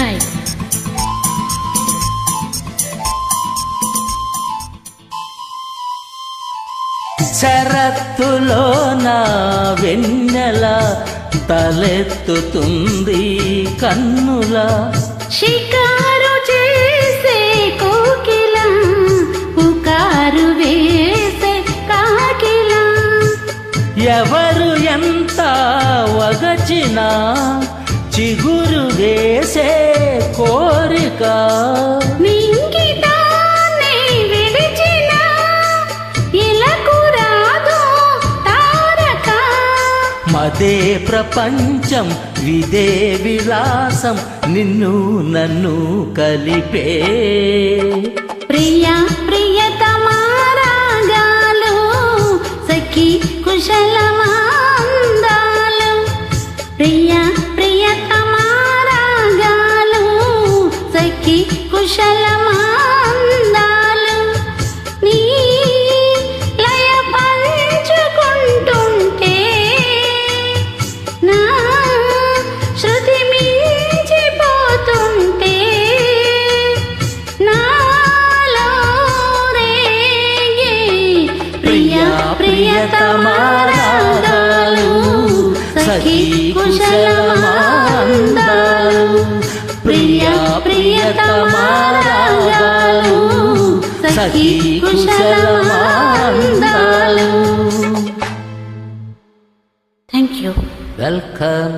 Hi శరత్తులో నా వెన్నెల తలెత్తుతుంది కన్నుల. షికారు చేసే కోకిల పుకారు వేసే కాకిల. ఎవరు ఎంత వగచినా మదే ప్రపంచం విదే విలాసం నిన్ను నన్ను కలిపే. ప్రియ కుశలమాందాలు నీ లయ పంచుకుంటుంటే నా శృతి మించిపోతుంటే నాలో ప్రియ ప్రియతమారాగాలు ప్రియ ప్రియతమారాగాలు సఖి కుశలమాందాలు. Thank you welcome